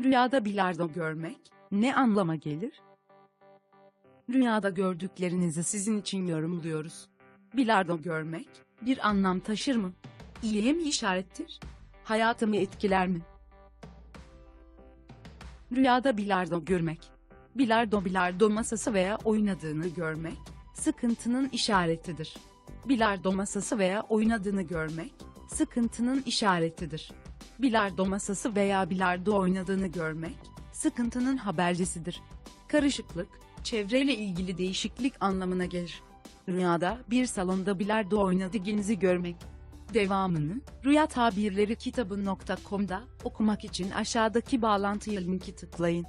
Rüyada bilardo görmek ne anlama gelir? Rüyada gördüklerinizi sizin için yorumluyoruz. Bilardo görmek bir anlam taşır mı? İyiye mi işarettir? Hayatımı etkiler mi? Rüyada bilardo görmek. Bilardo bilardo masası veya oynadığını görmek, sıkıntının işaretidir. Bilardo masası veya oynadığını görmek, sıkıntının işaretidir. Bilardo masası veya bilardo oynadığını görmek, sıkıntının habercisidir. Karışıklık, çevreyle ilgili değişiklik anlamına gelir. Rüyada bir salonda bilardo oynadığınızı görmek. Devamını, Rüya Tabirleri kitabı.com'da okumak için aşağıdaki bağlantıya linki tıklayın.